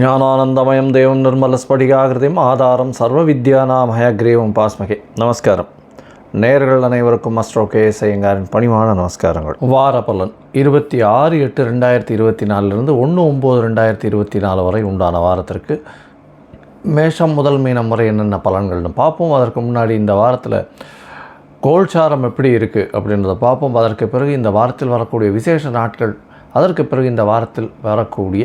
ஞானானந்தமயம் தேவம் நிர்மலஸ்படிகாகிருதியும் ஆதாரம் சர்வ வித்யானாம் ஹயக்ரீவம் பாஸ்மகே. நமஸ்காரம். நேர்கள் அனைவருக்கும் அஸ்ட்ரோ கே ஐயங்காரின் பணிவான நமஸ்காரங்கள். வார பலன் இருபத்தி ஆறு எட்டு ரெண்டாயிரத்தி இருபத்தி நாலுலேருந்து ஒன்று ஒம்பது ரெண்டாயிரத்தி இருபத்தி நாலு வரை உண்டான வாரத்திற்கு மேஷம் முதல் மீனம் வரை என்னென்ன பலன்கள்னு பார்ப்போம். அதற்கு முன்னாடி இந்த வாரத்தில் கோல்சாரம் எப்படி இருக்குது அப்படின்றத பார்ப்போம். அதற்கு பிறகு இந்த வாரத்தில் வரக்கூடிய விசேஷ நாட்கள் அதற்கு பிறகு இந்த வாரத்தில் வரக்கூடிய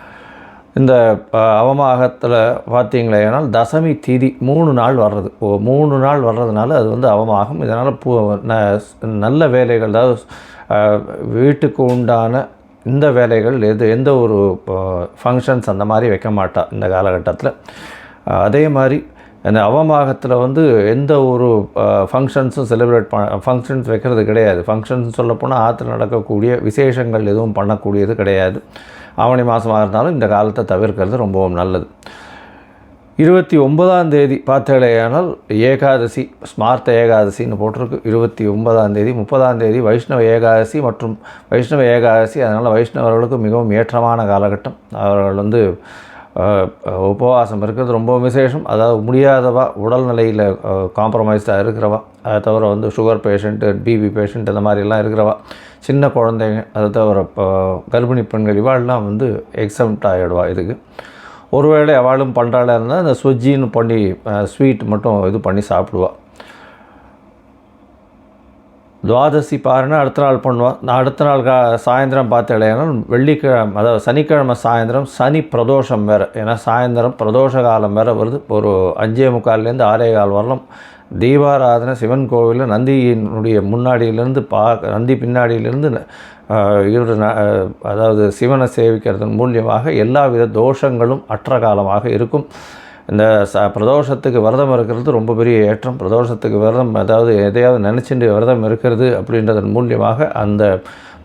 இந்த அவமாகத்தில் அவமாகத்தில் பார்த்தீங்களேனால் தசமி திதி மூணு நாள் வர்றது. மூணு நாள் வர்றதுனால அது வந்து அவமாகம். இதனால் பூ ந- நல்ல வேலைகள் அதாவது வீட்டுக்கு உண்டான இந்த வேலைகள் எது எந்த ஒரு ஃபங்க்ஷன்ஸ் அந்த மாதிரி வைக்க மாட்டா இந்த காலகட்டத்தில். அதே மாதிரி அந்த அவமாகத்தில் வந்து எந்த ஒரு ஃபங்க்ஷன்ஸும் செலிப்ரேட் பண்ண ஃபங்க்ஷன்ஸ் வைக்கிறது கிடையாது. ஃபங்க்ஷன்ஸ் சொல்லப்போனால் ஆற்றுல நடக்கக்கூடிய விசேஷங்கள் எதுவும் பண்ணக்கூடியது கிடையாது. ஆவணி மாதமாக இருந்தாலும் இந்த காலத்தை தவிர்க்கிறது ரொம்பவும் நல்லது. இருபத்தி ஒன்பதாம் தேதி பார்த்தேடையானால் ஏகாதசி ஸ்மார்த்த ஏகாதசின்னு போட்டிருக்கு. இருபத்தி ஒன்பதாம் தேதி முப்பதாம் தேதி வைஷ்ணவ ஏகாதசி மற்றும் வைஷ்ணவ ஏகாதசி. அதனால் வைஷ்ணவர்களுக்கு மிகவும் ஏற்றமான காலகட்டம். அவர்கள் வந்து உபவாசம் இருக்கிறது ரொம்ப விசேஷம். அதாவது முடியாதவா உடல்நிலையில் காம்ப்ரமைஸ்டாக இருக்கிறவா. அதை தவிர வந்து சுகர் பேஷண்ட்டு பிபி பேஷண்ட் இந்த மாதிரிலாம் இருக்கிறவா. சின்ன குழந்தைங்க அதை தவிர இப்போ கர்ப்பிணி பெண்கள் இவாள்லாம் வந்து எக்ஸம்ட் ஆகிடுவா இதுக்கு. ஒருவேளை அவளும் பண்ணுறாளாக இருந்தால் அந்த சுஜின்னு பண்ணி ஸ்வீட் மட்டும் இது பண்ணி சாப்பிடுவாள் துவாதசி பாருன்னா அடுத்த நாள் பண்ணுவாள் நான் அடுத்த நாள் கா சாயந்தரம் பார்த்தேன்னா வெள்ளிக்கிழமை அதாவது சனிக்கிழமை சாயந்தரம் சனி பிரதோஷம் வேறு. ஏன்னா சாயந்தரம் பிரதோஷ காலம் வேறு வருது. ஒரு அஞ்சே முக்கால்லேருந்து ஆறே கால் வரலாம். தீபாராதனை சிவன் கோவிலில் நந்தியினுடைய முன்னாடியிலேருந்து பா நந்தி பின்னாடியிலேருந்து இவர் அதாவது சிவனை சேவிக்கிறதன் மூலியமாக எல்லா வித தோஷங்களும் அற்ற காலமாக இருக்கும். இந்த ச பிரதோஷத்துக்கு விரதம் இருக்கிறது ரொம்ப பெரிய ஏற்றம். பிரதோஷத்துக்கு விரதம் அதாவது எதையாவது நினச்சிட்டு விரதம் இருக்கிறது அப்படின்றதன் மூலியமாக அந்த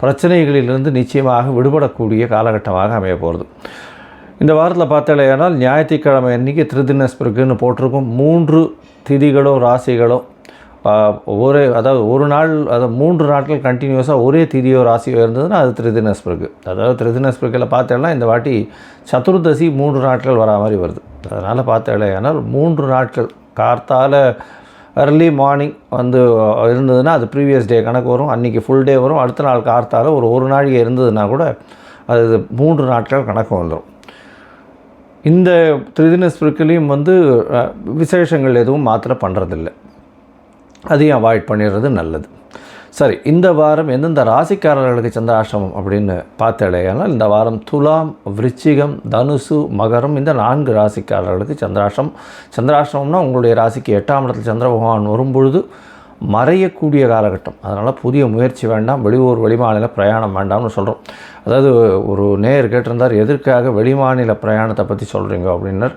பிரச்சனைகளிலிருந்து நிச்சயமாக விடுபடக்கூடிய காலகட்டமாக அமைய போகிறது. இந்த வாரத்தில் பார்த்தாலேயானால் ஞாயிற்றுக்கிழமை அன்றைக்கி திருதினஸ்பிருக்குன்னு போட்டிருக்கும் மூன்று திதிகளோ ராசிகளோ ஒரே அதாவது ஒரு நாள் அதாவது மூன்று நாட்கள் கண்டினியூஸாக ஒரே திதியோ ராசியோ இருந்ததுன்னா அது திருதினஸ்பிருக்கு அதாவது திருதினஸ்பிருக்கில் பார்த்தேன்னா இந்த வாட்டி சதுர்தசி மூன்று நாட்கள் வரா மாதிரி வருது. அதனால் பார்த்தாலேயானால் மூன்று நாட்கள் கார்த்தால அர்லி மார்னிங் வந்து இருந்ததுன்னா அது ப்ரீவியஸ் டே கணக்கு வரும் அன்றைக்கி ஃபுல் டே வரும் அடுத்த நாள் கார்த்தால ஒரு ஒரு நாழிகை இருந்ததுன்னா கூட அது மூன்று நாட்கள் கணக்கு வந்துடும் இந்த திரிதின ஸ்பிரிக்கலையும் வந்து விசேஷங்கள் எதுவும் மாத்திரை பண்ணுறதில்ல அதையும் அவாய்ட் பண்ணிடுறது நல்லது. சரி இந்த வாரம் எந்தெந்த ராசிக்காரர்களுக்கு சந்திராஷ்டமம் அப்படின்னு பார்த்தாலேயானால் இந்த வாரம் துலாம் விருச்சிகம் தனுசு மகரம் இந்த நான்கு ராசிக்காரர்களுக்கு சந்திராஷ்டம் சந்திராஷ்டமம்னா உங்களுடைய ராசிக்கு எட்டாம் இடத்தில் சந்திர பகவான் வரும்பொழுது மறையக்கூடிய காலகட்டம். அதனால் புதிய முயற்சி வேண்டாம் வெளியூர் வெளிமாநில பிரயாணம் வேண்டாம்னு சொல்கிறோம் அதாவது ஒரு நேர் கேட்டிருந்தார் எதற்காக வெளிமாநில பிரயாணத்தை பற்றி சொல்கிறீங்க அப்படின்னர்.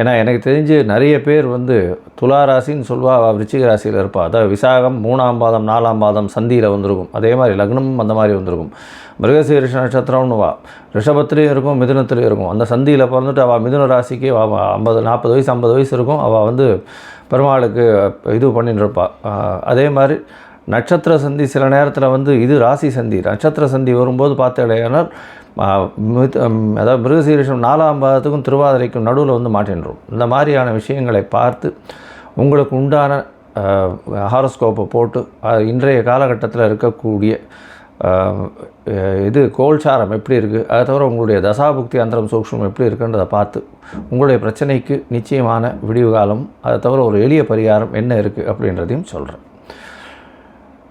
ஏன்னா எனக்கு தெரிஞ்சு நிறைய பேர் வந்து துலா ராசின்னு சொல்லுவா அவள் விருச்சிக ராசியில் இருப்பாள் அதாவது விசாகம் மூணாம் பாதம் நாலாம் பாதம் சந்தியில் வந்திருக்கும். அதே மாதிரி லக்னமும் அந்த மாதிரி வந்திருக்கும். மிருகசீரிஷ நட்சத்திரம்னு வா. ரிஷபத்துலேயும் இருக்கும் மிதுனத்துலேயும் இருக்கும். அந்த சந்தியில் பிறந்துட்டு அவள் மிதுன ராசிக்கு அவள் ஐம்பது நாற்பது வயசு ஐம்பது வயசு இருக்கும். அவள் வந்து பெருமாளுக்கு இது பண்ணிட்டு இருப்பாள் அதே மாதிரி நட்சத்திர சந்தி சில நேரத்தில் வந்து இது ராசி சந்தி. நட்சத்திர சந்தி வரும்போது பார்த்தேனால் அதாவது மிருகசீரிஷம் நாலாம் பாதத்துக்கும் திருவாதிரைக்கும் நடுவில் வந்து மாட்டின்றோம். இந்த மாதிரியான விஷயங்களை பார்த்து உங்களுக்கு உண்டான ஹாரோஸ்கோப்பை போட்டு இன்றைய காலகட்டத்தில் இருக்கக்கூடிய இது கோல்சாரம் எப்படி இருக்குது அதை தவிர உங்களுடைய தசாபுக்தி அந்தரம் சூக்ஷம் எப்படி இருக்குன்றதை பார்த்து உங்களுடைய பிரச்சனைக்கு நிச்சயமான விடிவு காலம் அதை தவிர ஒரு எளிய பரிகாரம் என்ன இருக்குது அப்படின்றதையும் சொல்கிறேன்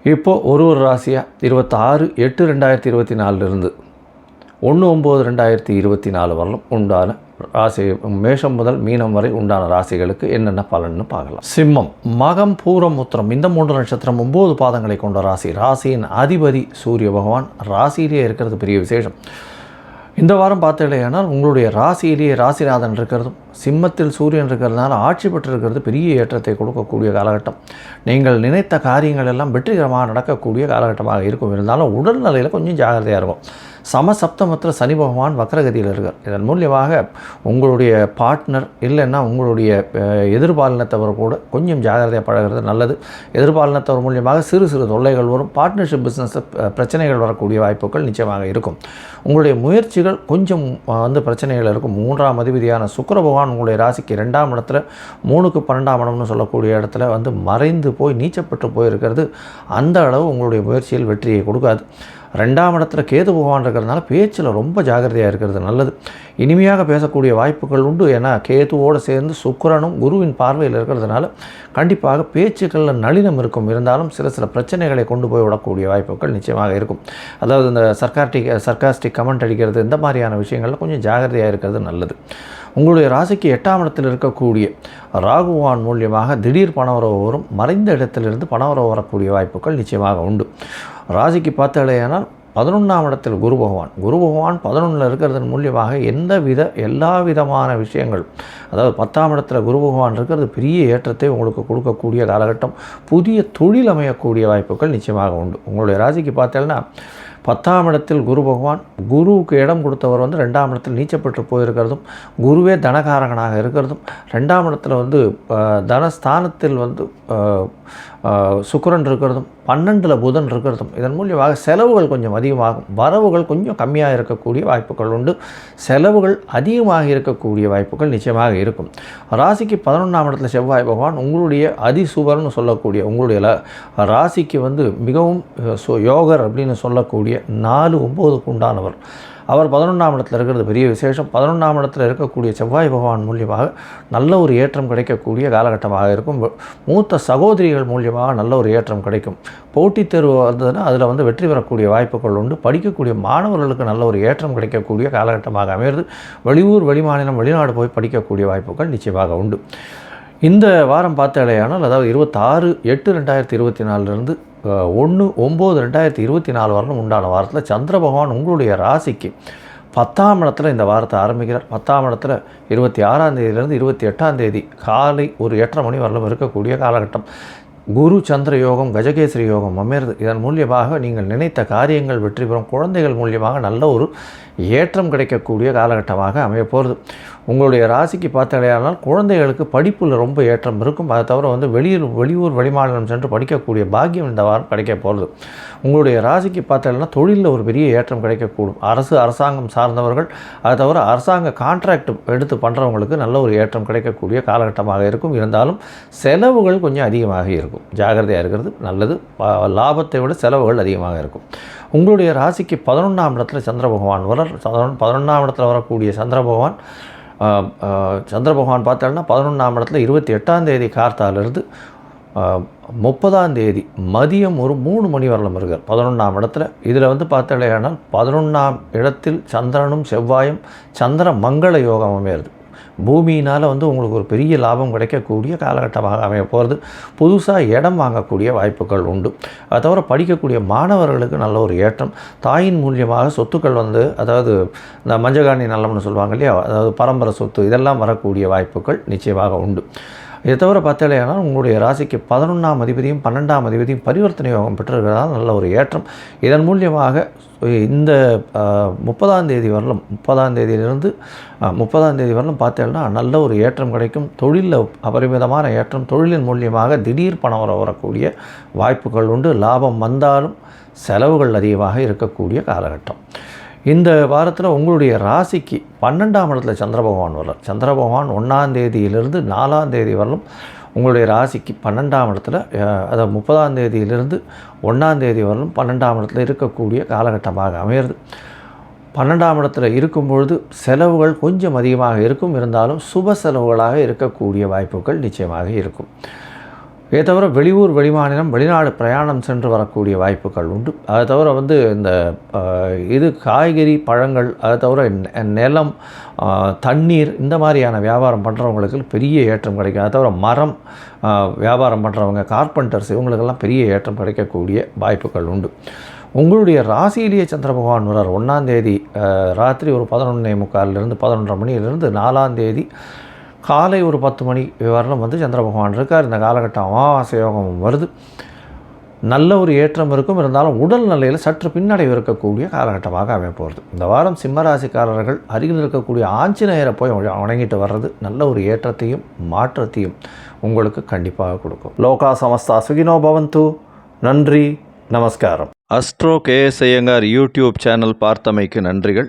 இப்போது ஒரு ஒரு ராசியாக இருபத்தாறு எட்டு ரெண்டாயிரத்தி இருபத்தி நாலுலேருந்து ஒன்று ஒம்பது ரெண்டாயிரத்தி இருபத்தி நாலு வரலும் உண்டான ராசி மேஷம் முதல் மீனம் வரை உண்டான ராசிகளுக்கு என்னென்ன பலன்னு பார்க்கலாம். சிம்மம் மகம் பூரம் உத்திரம் இந்த மூன்று நட்சத்திரம் ஒம்பது பாதங்களை கொண்ட ராசி. ராசியின் அதிபதி சூரிய பகவான் ராசியிலேயே இருக்கிறது பெரிய விசேஷம். இந்த வாரம் பார்த்தீங்கன்னா உங்களுடைய ராசியிலேயே ராசிநாதன் இருக்கிறதும் சிம்மத்தில் சூரியன் இருக்கிறதுனால ஆட்சி பெற்றிருக்கிறது பெரிய ஏற்றத்தை கொடுக்கக்கூடிய காலகட்டம். நீங்கள் நினைத்த காரியங்கள் எல்லாம் வெற்றிகரமாக நடக்கக்கூடிய காலகட்டமாக இருக்கும். இருந்தாலும் உடல்நிலையில் கொஞ்சம் ஜாகிரதையாக இருக்கும் சமசப்தமத்தில் சனி பகவான் வக்ரகதியில் இருக்கார். இதன் மூலியமாக உங்களுடைய பார்ட்னர் இல்லைன்னா உங்களுடைய எதிர்பாலினத்தவர் கூட கொஞ்சம் ஜாகிரதையாக பழகிறது நல்லது. எதிர்பாலினத்தவர் மூலியமாக சிறு சிறு தொல்லைகள் வரும். பார்ட்னர்ஷிப் பிஸ்னஸ் பிரச்சனைகள் வரக்கூடிய வாய்ப்புகள் நிச்சயமாக இருக்கும். உங்களுடைய முயற்சிகள் கொஞ்சம் வந்து பிரச்சனைகள் இருக்கும். மூன்றாம் அதிபதியான சுக்கர பகவான் உங்களுடைய ராசிக்கு ரெண்டாம் இடத்துல மூணுக்கு பன்னெண்டாம் இடம்னு சொல்லக்கூடிய இடத்துல வந்து மறைந்து போய் நீச்சப்பட்டு போயிருக்கிறது. அந்த அளவு உங்களுடைய முயற்சியில் வெற்றியை கொடுக்காது. ரெண்டாம் இடத்துல கேது பகவான் இருக்கிறதுனால பேச்சில் ரொம்ப ஜாகிரதையாக இருக்கிறது நல்லது. இனிமையாக பேசக்கூடிய வாய்ப்புகள் உண்டு. ஏன்னா கேதுவோடு சேர்ந்து சுக்கரனும் குருவின் பார்வையில் இருக்கிறதுனால கண்டிப்பாக பேச்சுக்களில் நளினம் இருக்கும். இருந்தாலும் சில சில பிரச்சனைகளை கொண்டு போய் விடக்கூடிய வாய்ப்புகள் நிச்சயமாக இருக்கும். அதாவது இந்த சர்க்கார்டிக் சர்க்காஸ்டிக் கமெண்ட் அடிக்கிறது இந்த மாதிரியான விஷயங்களில் கொஞ்சம் ஜாகிரதையாக இருக்கிறது நல்லது. உங்களுடைய ராசிக்கு எட்டாம் இடத்தில் இருக்கக்கூடிய ராகுவான் மூலியமாக திடீர் பணவரவு வரும். மறைந்த இடத்திலிருந்து பணவரவு வரக்கூடிய வாய்ப்புகள் நிச்சயமாக உண்டு. ராசிக்கு பார்த்தாலேயானால் பதினொன்றாம் இடத்தில் குரு பகவான். குரு பகவான் பதினொன்றில் இருக்கிறதன் மூலியமாக எந்த வித எல்லா விதமான விஷயங்கள் அதாவது பத்தாம் இடத்துல குரு பகவான் இருக்கிறது பெரிய ஏற்றத்தை உங்களுக்கு கொடுக்கக்கூடிய காலகட்டம் புதிய தொழில் அமையக்கூடிய வாய்ப்புகள் நிச்சயமாக உண்டு. உங்களுடைய ராசிக்கு பார்த்தேன்னா பத்தாம் இடத்தில் குரு பகவான் குருவுக்கு இடம் கொடுத்தவர் வந்து ரெண்டாம் இடத்தில் நீச்சப்பட்டு போயிருக்கிறதும் குருவே தனகாரகனாக இருக்கிறதும் ரெண்டாம் இடத்துல வந்து தனஸ்தானத்தில் வந்து சுக்கரன் இருக்கிறதும் பன்னெண்டில் புதன் இருக்கிறதும் இதன் மூலியமாக செலவுகள் கொஞ்சம் அதிகமாகும். வரவுகள் கொஞ்சம் கம்மியாக இருக்கக்கூடிய வாய்ப்புகள் உண்டு. செலவுகள் அதிகமாக இருக்கக்கூடிய வாய்ப்புகள் நிச்சயமாக இருக்கும். ராசிக்கு பதினொன்றாம் இடத்துல செவ்வாய் பகவான் உங்களுடைய அதிசுவர்னு சொல்லக்கூடிய உங்களுடைய ராசிக்கு வந்து மிகவும் அஹ், யோகர் அப்படின்னு சொல்லக்கூடிய நாலு ஒம்போதுக்கு உண்டானவர். அவர் பதினொன்றாம் இடத்துல இருக்கிறது பெரிய விசேஷம். பதினொன்றாம் இடத்துல இருக்கக்கூடிய செவ்வாய் பகவான் மூலியமாக நல்ல ஒரு ஏற்றம் கிடைக்கக்கூடிய காலகட்டமாக இருக்கும். மூத்த சகோதரிகள் மூலியமாக நல்ல ஒரு ஏற்றம் கிடைக்கும். போட்டித் தேர்வு வந்ததுன்னா அதில் வந்து வெற்றி பெறக்கூடிய வாய்ப்புகள் உண்டு. படிக்கக்கூடிய மாணவர்களுக்கு நல்ல ஒரு ஏற்றம் கிடைக்கக்கூடிய காலகட்டமாக அமைகிறது. வெளியூர் வெளிமாநிலம் வெளிநாடு போய் படிக்கக்கூடிய வாய்ப்புகள் நிச்சயமாக உண்டு. இந்த வாரம் பார்த்தாலேயானால் அதாவது இருபத்தாறு எட்டு ரெண்டாயிரத்தி இருபத்தி நாலுலேருந்து ஒன்று ஒம்பது ரெண்டாயிரத்தி இருபத்தி நாலு வரலும் உண்டான வாரத்தில் சந்திர பகவான் உங்களுடைய ராசிக்கு பத்தாம் இடத்துல இந்த வாரத்தை ஆரம்பிக்கிறார். பத்தாம் இடத்துல இருபத்தி ஆறாம் தேதியிலேருந்து இருபத்தி எட்டாம் தேதி காலை ஒரு எட்டரை மணி வரலும் இருக்கக்கூடிய காலகட்டம். குரு சந்திர யோகம் கஜகேசரி யோகம் அமையிறது இதன் மூலியமாக நீங்கள் நினைத்த காரியங்கள் வெற்றி பெறும். குழந்தைகள் மூலியமாக நல்ல ஒரு ஏற்றம் கிடைக்கக்கூடிய காலகட்டமாக அமைய போகிறது. உங்களுடைய ராசிக்கு பார்த்தாலேயானால் குழந்தைகளுக்கு படிப்பில் ரொம்ப ஏற்றம் இருக்கும். அதை தவிர வந்து வெளியூர் வெளியூர் வெளிமாநிலம் சென்று படிக்கக்கூடிய பாக்கியம் இந்த வாரம் கிடைக்க போகிறது உங்களுடைய ராசிக்கு பார்த்தாலேனா தொழிலில் ஒரு பெரிய ஏற்றம் கிடைக்கக்கூடும். அரசு அரசாங்கம் சார்ந்தவர்கள் அதை தவிர அரசாங்க கான்ட்ராக்ட் எடுத்து பண்ணுறவங்களுக்கு நல்ல ஒரு ஏற்றம் கிடைக்கக்கூடிய காலகட்டமாக இருக்கும். இருந்தாலும் செலவுகள் கொஞ்சம் அதிகமாக இருக்கும். ஜாகிரதையாக இருக்கிறது நல்லது. லாபத்தை விட செலவுகள் அதிகமாக இருக்கும். உங்களுடைய ராசிக்கு பதினொன்றாம் இடத்துல சந்திர பகவான் வர பதினொன்றாம் இடத்துல வரக்கூடிய சந்திர பகவான் சந்திர பகவான் பார்த்தோம்னா பதினொன்றாம் இடத்துல இருபத்தி எட்டாம் தேதி கார்த்தாலிருந்து முப்பதாம் தேதி மதியம் ஒரு மூணு மணி வரலும் இருக்கார். பதினொன்றாம் இடத்துல. இதில் வந்து பார்த்தாலேயானால் பதினொன்றாம் இடத்தில் சந்திரனும் செவ்வாயும் சந்திர மங்கள யோகம் இருக்குது பூமியினால் வந்து உங்களுக்கு ஒரு பெரிய லாபம் கிடைக்கக்கூடிய காலகட்டமாக அமைய போகிறது. புதுசாக இடம் வாங்கக்கூடிய வாய்ப்புகள் உண்டு. அதை தவிர படிக்கக்கூடிய மாணவர்களுக்கு நல்ல ஒரு ஏற்றம். தாயின் மூலியமாக சொத்துக்கள் வந்து அதாவது இந்த மஞ்சகாணி நல்லம்னு சொல்லுவாங்க இல்லையா? அதாவது பரம்பரை சொத்து இதெல்லாம் வரக்கூடிய வாய்ப்புகள் நிச்சயமாக உண்டு. இதை தவிர பார்த்தாலேயானால் உங்களுடைய ராசிக்கு பதினொன்றாம் அதிபதியும் பன்னெண்டாம் அதிபதியும் பரிவர்த்தனை யோகம் பெற்றிருக்கிறதால் நல்ல ஒரு ஏற்றம். இதன் மூலியமாக இந்த முப்பதாம் தேதி வரலும் முப்பதாம் தேதியிலிருந்து முப்பதாம் தேதி வரலும் பார்த்தேன்னா நல்ல ஒரு ஏற்றம் கிடைக்கும். தொழிலில் அபரிமிதமான ஏற்றம். தொழிலின் மூலியமாக திடீர் பணம் வர வரக்கூடிய வாய்ப்புகள் உண்டு. லாபம் வந்தாலும் செலவுகள் அதிகமாக இருக்கக்கூடிய காலகட்டம். இந்த வாரத்தில் உங்களுடைய ராசிக்கு பன்னெண்டாம் இடத்துல சந்திர பகவான் வர்றார். சந்திர பகவான் ஒன்றாம் தேதியிலிருந்து நாலாம் தேதி வரலும் உங்களுடைய ராசிக்கு பன்னெண்டாம் இடத்துல அதாவது முப்பதாம் தேதியிலிருந்து ஒன்றாம் தேதி வரலும் பன்னெண்டாம் இடத்துல இருக்கக்கூடிய காலகட்டமாக அமையிறது. பன்னெண்டாம் இடத்துல இருக்கும் பொழுது செலவுகள் கொஞ்சம் அதிகமாக இருக்கும். இருந்தாலும் சுப செலவுகளாக இருக்கக்கூடிய வாய்ப்புகள் நிச்சயமாக இருக்கும். இதை தவிர வெளியூர் வெளிமாநிலம் வெளிநாடு பிரயாணம் சென்று வரக்கூடிய வாய்ப்புகள் உண்டு. அதை தவிர வந்து இந்த இது காய்கறி பழங்கள் அதை தவிர நெ- நிலம் தண்ணீர் இந்த மாதிரியான வியாபாரம் பண்ணுறவங்களுக்கு பெரிய ஏற்றம் கிடைக்கும். அதை தவிர மரம் வியாபாரம் பண்ணுறவங்க கார்பெண்டர்ஸ் இவங்களுக்கெல்லாம் பெரிய ஏற்றம் கிடைக்கக்கூடிய வாய்ப்புகள் உண்டு. உங்களுடைய ராசியிலேயே சந்திர பகவான் வரார் ஒன்றாந்தேதி ராத்திரி ஒரு பதினொன்னே முக்காலிலிருந்து பதினொன்றரை மணியிலிருந்து நாலாம் தேதி காலை ஒரு பத்து மணி வரலும் வந்து சந்திர பகவான் இருக்கார். இந்த காலகட்டம் அமாவாசை யோகம் வருது. நல்ல ஒரு ஏற்றம் இருக்கும். இருந்தாலும் உடல் நிலையில் சற்று பின்னடைவு இருக்கக்கூடிய காலகட்டமாக அமைய போகிறது இந்த வாரம் சிம்மராசிக்காரர்கள் அருகில் இருக்கக்கூடிய ஆஞ்சநேயரை போய் வணங்கிட்டு வர்றது நல்ல ஒரு ஏற்றத்தையும் மாற்றத்தையும் உங்களுக்கு கண்டிப்பாக கொடுக்கும். லோகா சமஸ்தா சுகினோ பவந்து. நன்றி. நமஸ்காரம். Astro KS Iyengar YouTube channel பார்த்தமைக்கு நன்றிகள்.